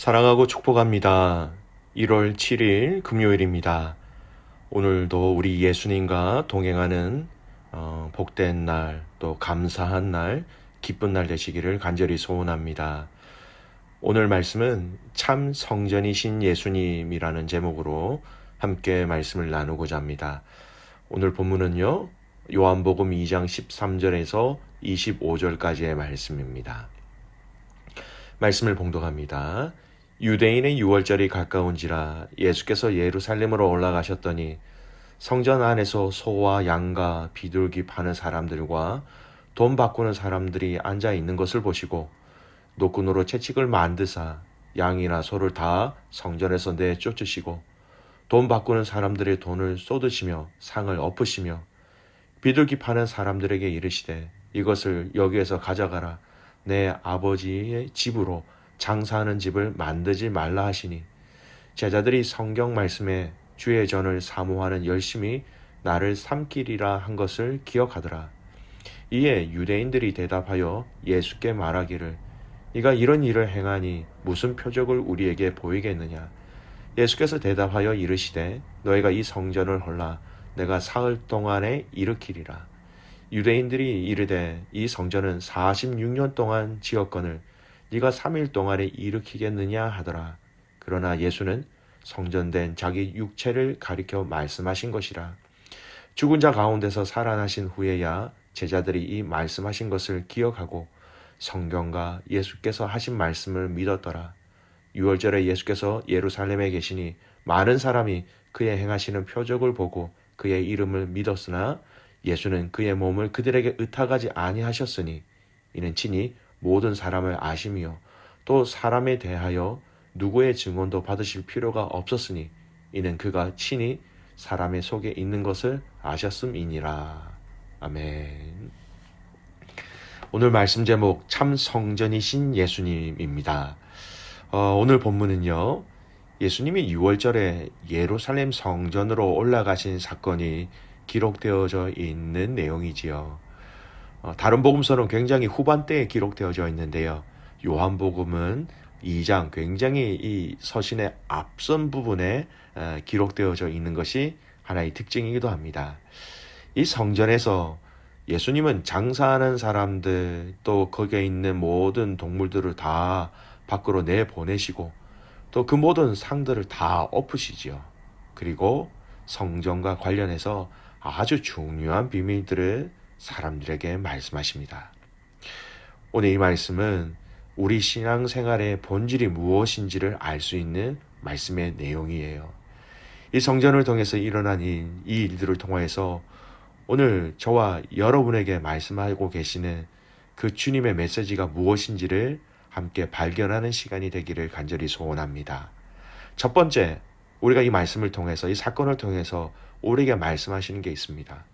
사랑하고 축복합니다. 1월 7일 금요일입니다. 오늘도 우리 예수님과 동행하는 어, 복된 날, 또 감사한 날, 기쁜 날 되시기를 간절히 소원합니다. 오늘 말씀은 참 성전이신 예수님이라는 제목으로 함께 말씀을 나누고자 합니다. 오늘 본문은요, 요한복음 2장 13절에서 25절까지의 말씀입니다. 말씀을 봉독합니다. 유대인의 유월절이 가까운지라 예수께서 예루살렘으로 올라가셨더니 성전 안에서 소와 양과 비둘기 파는 사람들과 돈 바꾸는 사람들이 앉아 있는 것을 보시고 노끈으로 채찍을 만드사 양이나 소를 다 성전에서 내쫓으시고 돈 바꾸는 사람들의 돈을 쏟으시며 상을 엎으시며 비둘기 파는 사람들에게 이르시되 이것을 여기에서 가져가라. 내 아버지의 집으로 장사하는 집을 만들지 말라 하시니 제자들이 성경 말씀에 주의 전을 사모하는 열심히 나를 삼키리라 한 것을 기억하더라. 이에 유대인들이 대답하여 예수께 말하기를 네가 이런 일을 행하니 무슨 표적을 우리에게 보이겠느냐 예수께서 대답하여 이르시되 너희가 이 성전을 헐라 내가 사흘 동안에 일으키리라 유대인들이 이르되 이 성전은 46년 동안 지었거늘 네가 3일 동안에 일으키겠느냐 하더라 그러나 예수는 성전된 자기 육체를 가리켜 말씀하신 것이라 죽은 자 가운데서 살아나신 후에야 제자들이 이 말씀하신 것을 기억하고 성경과 예수께서 하신 말씀을 믿었더라. 6월절에 예수께서 예루살렘에 계시니 많은 사람이 그의 행하시는 표적을 보고 그의 이름을 믿었으나 예수는 그의 몸을 그들에게 의탁하지 아니하셨으니 이는 친히 모든 사람을 아심이요 또 사람에 대하여 누구의 증언도 받으실 필요가 없었으니 이는 그가 친히 사람의 속에 있는 것을 아셨음이니라. 아멘. 오늘 말씀 제목 참 성전이신 예수님입니다. 어, 오늘 본문은요. 예수님이 6월절에 예루살렘 성전으로 올라가신 사건이 기록되어져 있는 내용이지요. 어, 다른 복음서는 굉장히 후반때에 기록되어져 있는데요. 요한복음은 2장 굉장히 이 서신의 앞선 부분에 어, 기록되어져 있는 것이 하나의 특징이기도 합니다. 이 성전에서 예수님은 장사하는 사람들 또 거기에 있는 모든 동물들을 다 밖으로 내 보내시고 또 그 모든 상들을 다 엎으시지요. 그리고 성전과 관련해서 아주 중요한 비밀들을 사람들에게 말씀하십니다. 오늘 이 말씀은 우리 신앙생활의 본질이 무엇인지를 알 수 있는 말씀의 내용이에요. 이 성전을 통해서 일어난 이, 이 일들을 통해서 오늘 저와 여러분에게 말씀하고 계시는 그 주님의 메시지가 무엇인지를 함께 발견하는 시간이 되기를 간절히 소원합니다. 첫 번째, 우리가 이 말씀을 통해서, 이 사건을 통해서 우리에게 말씀하시는 게 있습니다.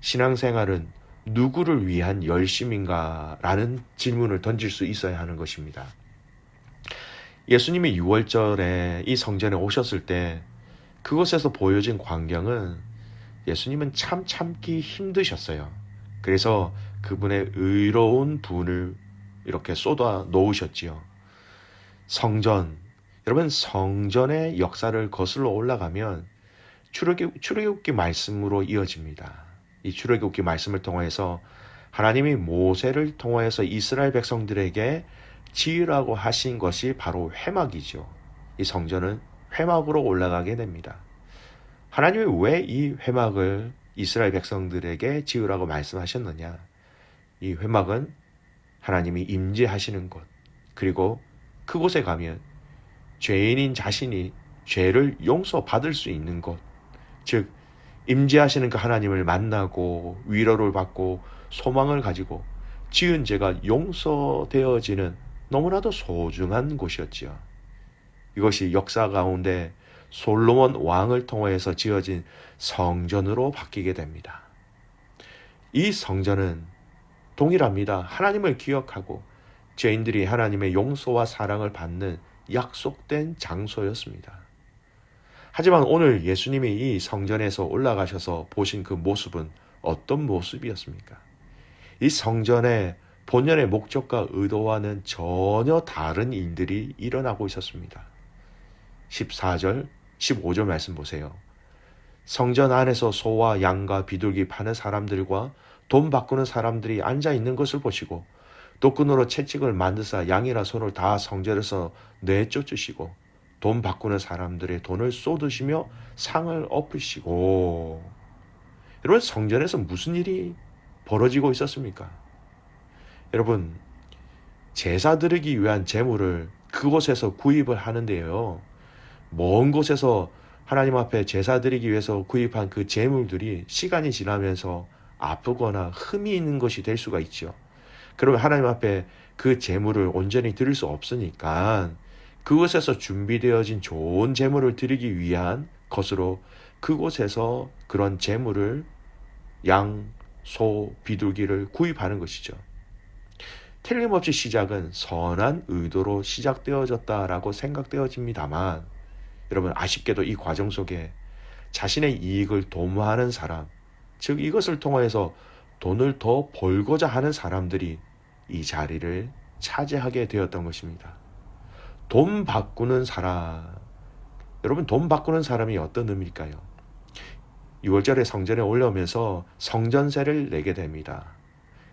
신앙생활은 누구를 위한 열심인가? 라는 질문을 던질 수 있어야 하는 것입니다. 예수님이 6월절에 이 성전에 오셨을 때 그곳에서 보여진 광경은 예수님은 참 참기 힘드셨어요. 그래서 그분의 의로운 분을 이렇게 쏟아 놓으셨지요. 성전, 여러분 성전의 역사를 거슬러 올라가면 출애굽, 출애굽기 말씀으로 이어집니다. 이 출애굽기 말씀을 통해서 하나님이 모세를 통하여서 이스라엘 백성들에게 지으라고 하신 것이 바로 회막이죠. 이 성전은 회막으로 올라가게 됩니다. 하나님이 왜 이 회막을 이스라엘 백성들에게 지으라고 말씀하셨느냐? 이 회막은 하나님이 임재하시는 곳, 그리고 그곳에 가면 죄인인 자신이 죄를 용서받을 수 있는 곳, 즉 임재하시는 그 하나님을 만나고 위로를 받고 소망을 가지고 지은 죄가 용서되어지는 너무나도 소중한 곳이었지요. 이것이 역사 가운데 솔로몬 왕을 통해서 지어진 성전으로 바뀌게 됩니다. 이 성전은 동일합니다. 하나님을 기억하고 죄인들이 하나님의 용서와 사랑을 받는 약속된 장소였습니다. 하지만 오늘 예수님이 이 성전에서 올라가셔서 보신 그 모습은 어떤 모습이었습니까? 이 성전의 본연의 목적과 의도와는 전혀 다른 일들이 일어나고 있었습니다. 14절, 15절 말씀 보세요. 성전 안에서 소와 양과 비둘기 파는 사람들과 돈 바꾸는 사람들이 앉아 있는 것을 보시고 독근으로 채찍을 만드사 양이나 소를 다 성전에서 내쫓으시고 돈 바꾸는 사람들의 돈을 쏟으시며 상을 엎으시고 여러분 성전에서 무슨 일이 벌어지고 있었습니까? 여러분 제사 드리기 위한 재물을 그곳에서 구입을 하는데요. 먼 곳에서 하나님 앞에 제사 드리기 위해서 구입한 그 재물들이 시간이 지나면서 아프거나 흠이 있는 것이 될 수가 있죠. 그러면 하나님 앞에 그 재물을 온전히 드릴 수 없으니까 그곳에서 준비되어진 좋은 재물을 드리기 위한 것으로 그곳에서 그런 재물을 양, 소, 비둘기를 구입하는 것이죠. 틀림없이 시작은 선한 의도로 시작되어졌다라고 생각되어집니다만 여러분 아쉽게도 이 과정 속에 자신의 이익을 도모하는 사람, 즉 이것을 통하여서 돈을 더 벌고자 하는 사람들이 이 자리를 차지하게 되었던 것입니다. 돈 바꾸는 사람. 여러분, 돈 바꾸는 사람이 어떤 의미일까요? 6월절에 성전에 올라오면서 성전세를 내게 됩니다.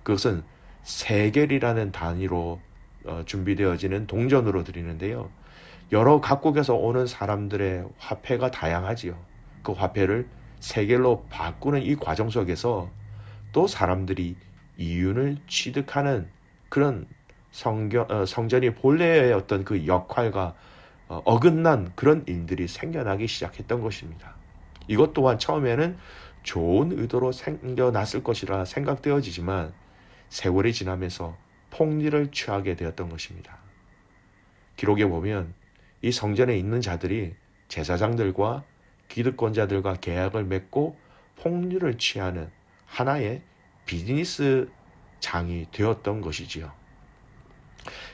그것은 세겔이라는 단위로 어, 준비되어지는 동전으로 드리는데요. 여러 각국에서 오는 사람들의 화폐가 다양하지요. 그 화폐를 세겔로 바꾸는 이 과정 속에서 또 사람들이 이윤을 취득하는 그런 성경, 어, 성전이 본래의 어떤 그 역할과 어, 어긋난 그런 일들이 생겨나기 시작했던 것입니다. 이것 또한 처음에는 좋은 의도로 생겨났을 것이라 생각되어지지만 세월이 지나면서 폭리를 취하게 되었던 것입니다. 기록에 보면 이 성전에 있는 자들이 제사장들과 기득권자들과 계약을 맺고 폭리를 취하는 하나의 비즈니스 장이 되었던 것이지요.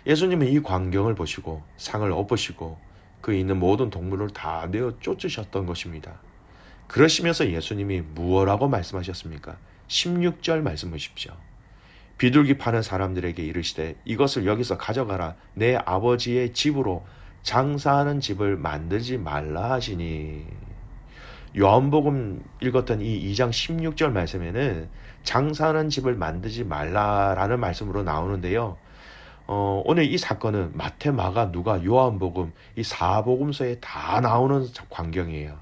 예수님은 이 광경을 보시고 상을 엎으시고 그 있는 모든 동물을 다 내어 쫓으셨던 것입니다. 그러시면서 예수님이 무엇라고 말씀하셨습니까? 16절 말씀 보십시오. 비둘기 파는 사람들에게 이르시되 이것을 여기서 가져가라 내 아버지의 집으로 장사하는 집을 만들지 말라 하시니 요한복음 읽었던 이 2장 16절 말씀에는 장사하는 집을 만들지 말라라는 말씀으로 나오는데요. 어, 오늘 이 사건은 마태, 마가, 누가, 요한복음 이 사복음서에 다 나오는 광경이에요.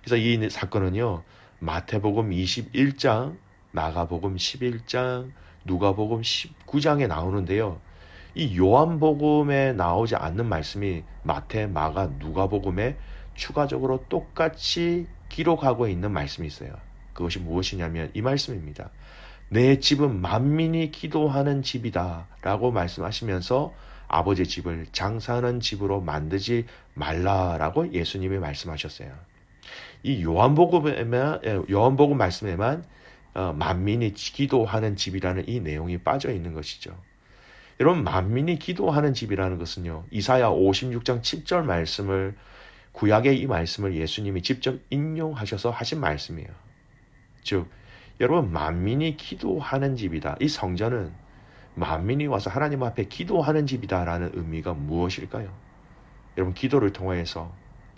그래서 이 사건은요. 마태복음 21장, 마가복음 11장, 누가복음 19장에 나오는데요. 이 요한복음에 나오지 않는 말씀이 마태, 마가, 누가복음에 추가적으로 똑같이 기록하고 있는 말씀이 있어요. 그것이 무엇이냐면 이 말씀입니다. 내 집은 만민이 기도하는 집이다. 라고 말씀하시면서 아버지 집을 장사하는 집으로 만들지 말라라고 예수님이 말씀하셨어요. 이 요한복음에만, 요한복음 말씀에만 어, 만민이 기도하는 집이라는 이 내용이 빠져 있는 것이죠. 여러분, 만민이 기도하는 집이라는 것은요, 이사야 56장 10절 말씀을, 구약의 이 말씀을 예수님이 직접 인용하셔서 하신 말씀이에요. 즉, 여러분 만민이 기도하는 집이다. 이 성전은 만민이 와서 하나님 앞에 기도하는 집이다라는 의미가 무엇일까요? 여러분 기도를 통해서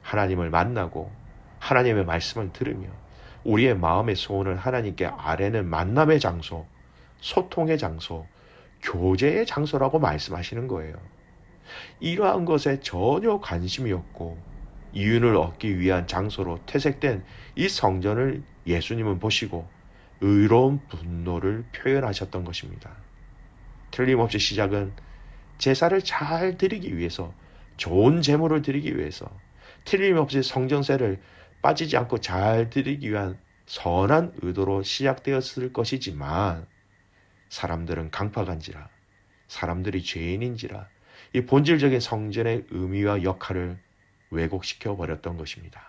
하나님을 만나고 하나님의 말씀을 들으며 우리의 마음의 소원을 하나님께 아뢰는 만남의 장소, 소통의 장소, 교제의 장소라고 말씀하시는 거예요. 이러한 것에 전혀 관심이 없고 이윤을 얻기 위한 장소로 퇴색된 이 성전을 예수님은 보시고 의로운 분노를 표현하셨던 것입니다. 틀림없이 시작은 제사를 잘 드리기 위해서 좋은 제물을 드리기 위해서 틀림없이 성전세를 빠지지 않고 잘 드리기 위한 선한 의도로 시작되었을 것이지만 사람들은 강파간지라 사람들이 죄인인지라 이 본질적인 성전의 의미와 역할을 왜곡시켜 버렸던 것입니다.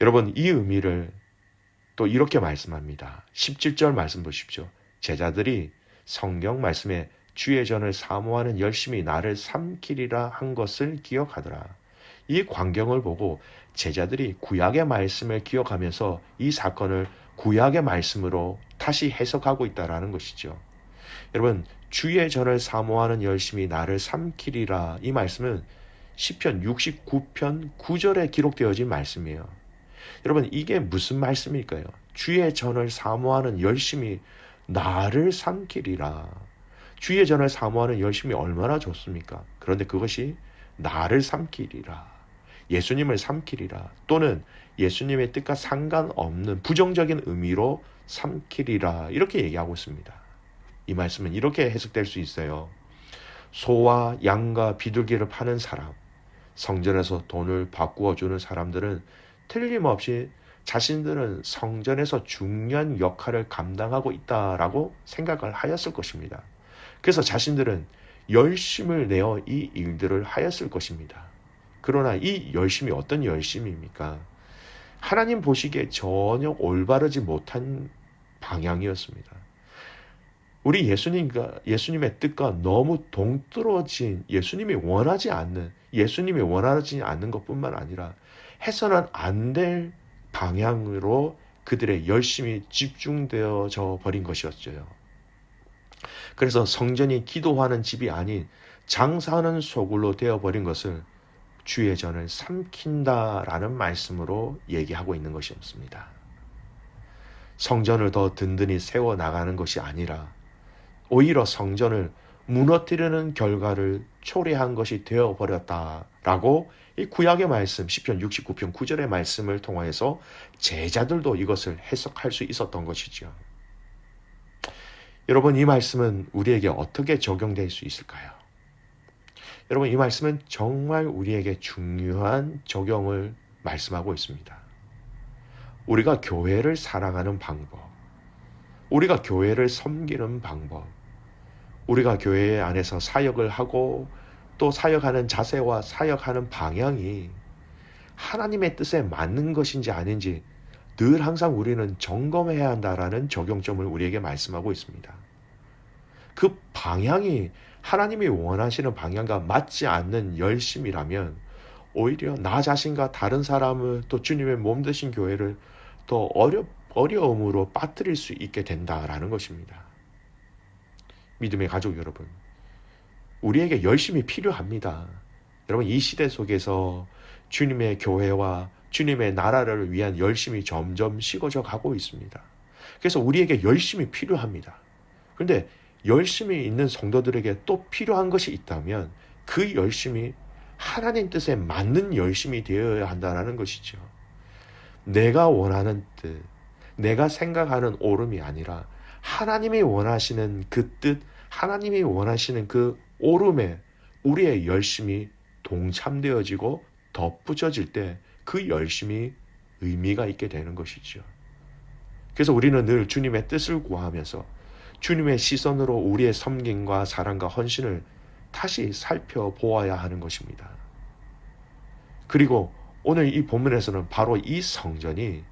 여러분 이 의미를 또 이렇게 말씀합니다. 17절 말씀 보십시오. 제자들이 성경 말씀에 주의 전을 사모하는 열심히 나를 삼키리라 한 것을 기억하더라. 이 광경을 보고 제자들이 구약의 말씀을 기억하면서 이 사건을 구약의 말씀으로 다시 해석하고 있다라는 것이죠. 여러분 주의 전을 사모하는 열심이 나를 삼키리라 이 말씀은 시편 69편 9절에 기록되어진 말씀이에요. 여러분 이게 무슨 말씀일까요? 주의 전을 사모하는 열심이 나를 삼키리라. 주의 전을 사모하는 열심이 얼마나 좋습니까? 그런데 그것이 나를 삼키리라. 예수님을 삼키리라. 또는 예수님의 뜻과 상관없는 부정적인 의미로 삼키리라. 이렇게 얘기하고 있습니다. 이 말씀은 이렇게 해석될 수 있어요. 소와 양과 비둘기를 파는 사람, 성전에서 돈을 바꾸어 주는 사람들은 틀림없이 자신들은 성전에서 중요한 역할을 감당하고 있다라고 생각을 하였을 것입니다. 그래서 자신들은 열심을 내어 이 일들을 하였을 것입니다. 그러나 이 열심이 어떤 열심입니까? 하나님 보시기에 전혀 올바르지 못한 방향이었습니다. 우리 예수님과 예수님의 뜻과 너무 동떨어진 예수님이 원하지 않는 예수님이 원하지 않는 것뿐만 아니라 해서는 안 될 방향으로 그들의 열심이 집중되어져 버린 것이었죠. 그래서 성전이 기도하는 집이 아닌 장사하는 소굴로 되어 버린 것을 주의 전을 삼킨다라는 말씀으로 얘기하고 있는 것이었습니다. 성전을 더 든든히 세워 나가는 것이 아니라 오히려 성전을 무너뜨리는 결과를 초래한 것이 되어 버렸다 라고 이 구약의 말씀 10편 69편 9절의 말씀을 통하여서 제자들도 이것을 해석할 수 있었던 것이죠. 여러분 이 말씀은 우리에게 어떻게 적용될 수 있을까요? 여러분 이 말씀은 정말 우리에게 중요한 적용을 말씀하고 있습니다. 우리가 교회를 사랑하는 방법, 우리가 교회를 섬기는 방법, 우리가 교회 안에서 사역을 하고 또 사역하는 자세와 사역하는 방향이 하나님의 뜻에 맞는 것인지 아닌지 늘 항상 우리는 점검해야 한다라는 적용점을 우리에게 말씀하고 있습니다. 그 방향이 하나님이 원하시는 방향과 맞지 않는 열심이라면 오히려 나 자신과 다른 사람을 또 주님의 몸 되신 교회를 더 어려, 어려움으로 빠뜨릴 수 있게 된다라는 것입니다. 믿음의 가족 여러분, 우리에게 열심이 필요합니다. 여러분, 이 시대 속에서 주님의 교회와 주님의 나라를 위한 열심이 점점 식어져 가고 있습니다. 그래서 우리에게 열심이 필요합니다. 그런데 열심히 있는 성도들에게 또 필요한 것이 있다면 그 열심이 하나님 뜻에 맞는 열심이 되어야 한다는 것이죠. 내가 원하는 뜻, 내가 생각하는 오름이 아니라 하나님이 원하시는 그 뜻, 하나님이 원하시는 그 오름에 우리의 열심이 동참되어지고 덧붙여질 때 그 열심이 의미가 있게 되는 것이죠. 그래서 우리는 늘 주님의 뜻을 구하면서 주님의 시선으로 우리의 섬김과 사랑과 헌신을 다시 살펴보아야 하는 것입니다. 그리고 오늘 이 본문에서는 바로 이 성전이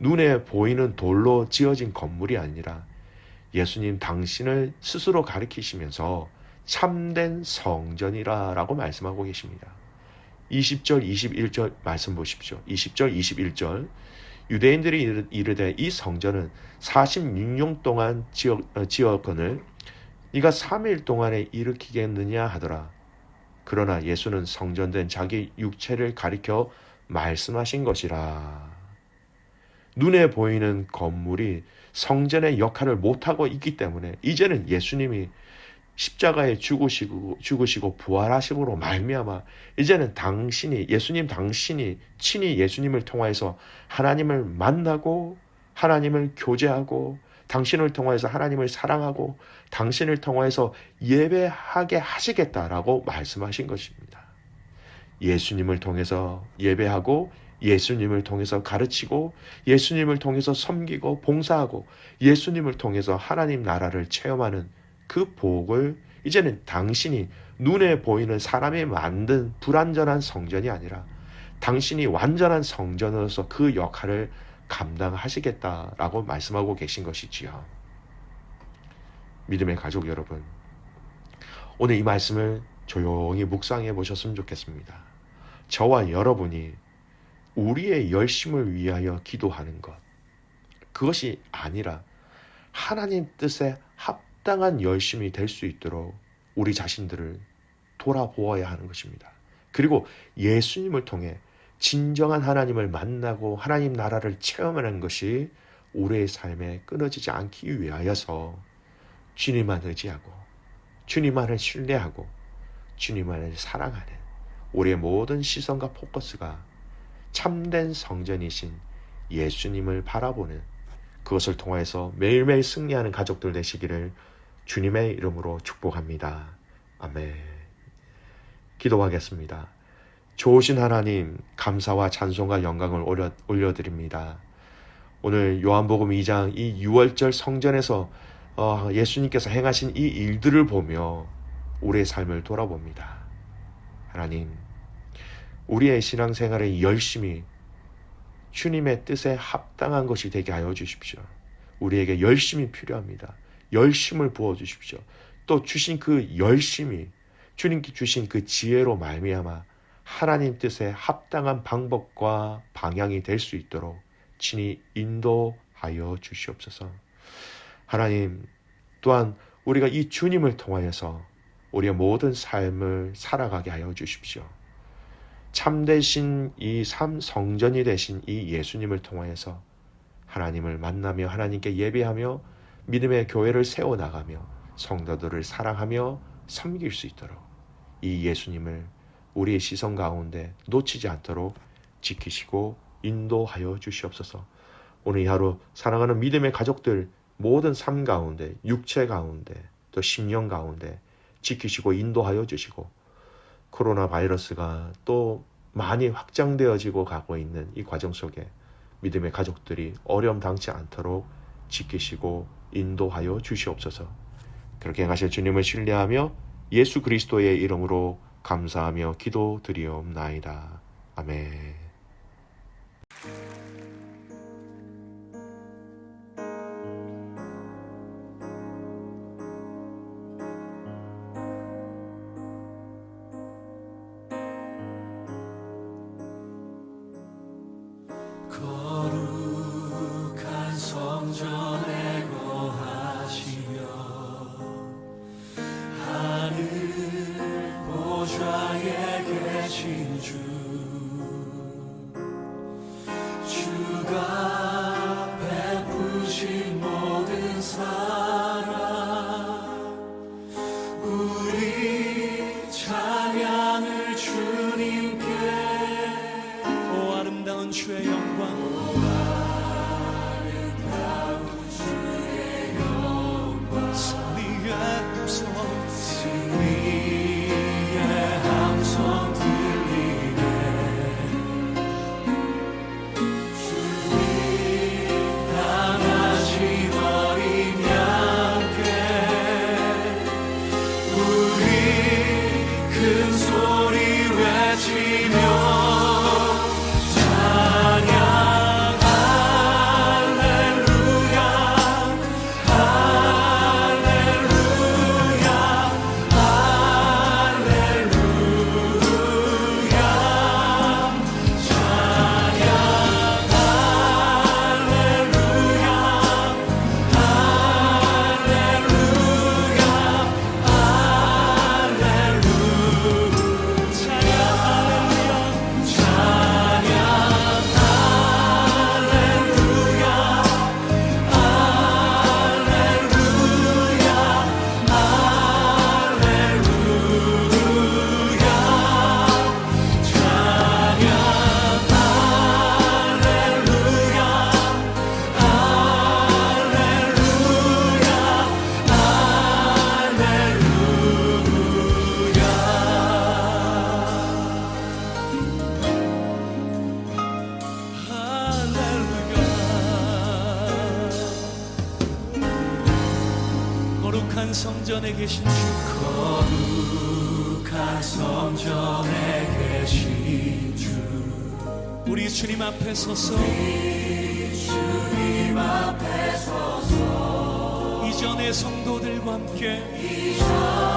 눈에 보이는 돌로 지어진 건물이 아니라 예수님 당신을 스스로 가리키시면서 참된 성전이라라고 말씀하고 계십니다. 20절, 21절 말씀 보십시오. 20절, 21절. 유대인들이 이르되 이 성전은 46년 동안 지었, 어, 지었거늘 네가 3일 동안에 일으키겠느냐 하더라. 그러나 예수는 성전된 자기 육체를 가리켜 말씀하신 것이라. 눈에 보이는 건물이 성전의 역할을 못하고 있기 때문에 이제는 예수님이 십자가에 죽으시고 죽으시고 부활하심으로 말미암아 이제는 당신이 예수님 당신이 친히 예수님을 통하여서 하나님을 만나고 하나님을 교제하고 당신을 통하여서 하나님을 사랑하고 당신을 통하여서 예배하게 하시겠다라고 말씀하신 것입니다. 예수님을 통해서 예배하고 예수님을 통해서 가르치고 예수님을 통해서 섬기고 봉사하고 예수님을 통해서 하나님 나라를 체험하는 그 복을 이제는 당신이 눈에 보이는 사람이 만든 불완전한 성전이 아니라 당신이 완전한 성전으로서 그 역할을 감당하시겠다라고 말씀하고 계신 것이지요. 믿음의 가족 여러분, 오늘 이 말씀을 조용히 묵상해 보셨으면 좋겠습니다. 저와 여러분이 우리의 열심을 위하여 기도하는 것, 그것이 아니라 하나님 뜻에 합 합당한 열심이 될 수 있도록 우리 자신들을 돌아보아야 하는 것입니다. 그리고 예수님을 통해 진정한 하나님을 만나고 하나님 나라를 체험하는 것이 우리의 삶에 끊어지지 않기 위하여서 주님만 의지하고 주님만을 신뢰하고 주님만을 사랑하는 우리의 모든 시선과 포커스가 참된 성전이신 예수님을 바라보는 그것을 통해서 매일매일 승리하는 가족들 되시기를 주님의 이름으로 축복합니다. 아멘. 기도하겠습니다. 좋으신 하나님, 감사와 찬송과 영광을 올려, 올려드립니다. 오늘 요한복음 2장 이 6월절 성전에서 어, 예수님께서 행하신 이 일들을 보며 우리의 삶을 돌아봅니다. 하나님, 우리의 신앙생활에 열심히 주님의 뜻에 합당한 것이 되게 하여 주십시오. 우리에게 열심이 필요합니다. 열심을 부어 주십시오. 또 주신 그 열심이 주님께 주신 그 지혜로 말미암아 하나님 뜻에 합당한 방법과 방향이 될 수 있도록 친히 인도하여 주시옵소서. 하나님 또한 우리가 이 주님을 통하여서 우리의 모든 삶을 살아가게 하여 주십시오. 참되신 이삶 성전이 되신 이 예수님을 통하여서 하나님을 만나며 하나님께 예배하며 믿음의 교회를 세워 나가며 성도들을 사랑하며 섬길 수 있도록 이 예수님을 우리의 시선 가운데 놓치지 않도록 지키시고 인도하여 주시옵소서. 오늘 이 하루 사랑하는 믿음의 가족들 모든 삶 가운데 육체 가운데 또 심령 가운데 지키시고 인도하여 주시고 코로나 바이러스가 또 많이 확장되어지고 가고 있는 이 과정 속에 믿음의 가족들이 어려움 당치 않도록 지키시고 인도하여 주시옵소서. 그렇게 행하실 주님을 신뢰하며 예수 그리스도의 이름으로 감사하며 기도드리옵나이다. 아멘. 계신 주. 거룩한 성전에 계신 주. 우리 주님 앞에 서서. 주님 앞에 서서 이전의 성도들과 함께. 이전의